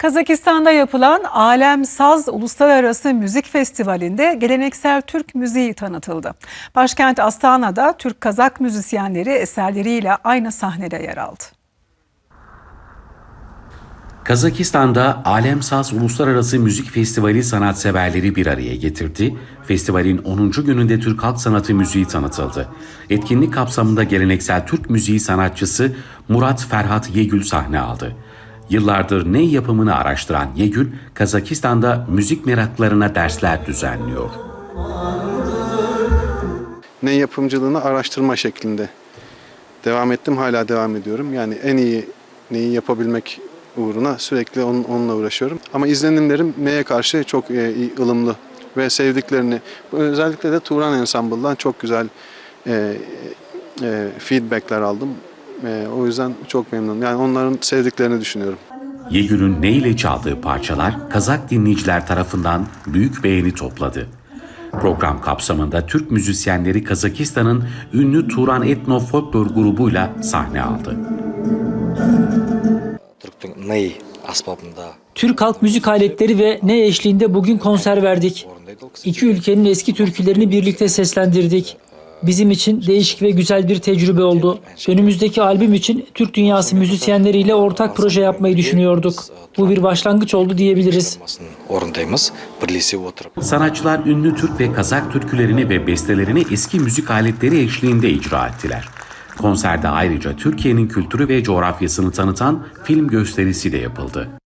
Kazakistan'da yapılan Alem Saz Uluslararası Müzik Festivali'nde geleneksel Türk müziği tanıtıldı. Başkent Astana'da Türk-Kazak müzisyenleri eserleriyle aynı sahnede yer aldı. Kazakistan'da Alemsaz Uluslararası Müzik Festivali sanatseverleri bir araya getirdi. Festivalin 10. gününde Türk halk sanatı müziği tanıtıldı. Etkinlik kapsamında geleneksel Türk müziği sanatçısı Murat Ferhat Yegül sahne aldı. Yıllardır ney yapımını araştıran Yegül, Kazakistan'da müzik meraklarına dersler düzenliyor. ne yapımcılığını araştırma şeklinde devam ettim. Hala devam ediyorum. Yani en iyi neyi yapabilmek uğruna sürekli onun, onunla uğraşıyorum. Ama izlenimlerim neye karşı çok e, ılımlı ve sevdiklerini özellikle de Turan Ensemble'dan çok güzel e, e, feedbackler aldım. E, o yüzden çok memnunum. Yani onların sevdiklerini düşünüyorum. Yegür'ün ne ile çaldığı parçalar Kazak dinleyiciler tarafından büyük beğeni topladı. Program kapsamında Türk müzisyenleri Kazakistan'ın ünlü Turan Etno Folklor grubuyla sahne aldı. Türk halk müzik aletleri ve ne eşliğinde bugün konser verdik. İki ülkenin eski türkülerini birlikte seslendirdik. Bizim için değişik ve güzel bir tecrübe oldu. Önümüzdeki albüm için Türk dünyası müzisyenleriyle ortak proje yapmayı düşünüyorduk. Bu bir başlangıç oldu diyebiliriz. Sanatçılar ünlü Türk ve Kazak türkülerini ve bestelerini eski müzik aletleri eşliğinde icra ettiler. Konserde ayrıca Türkiye'nin kültürü ve coğrafyasını tanıtan film gösterisi de yapıldı.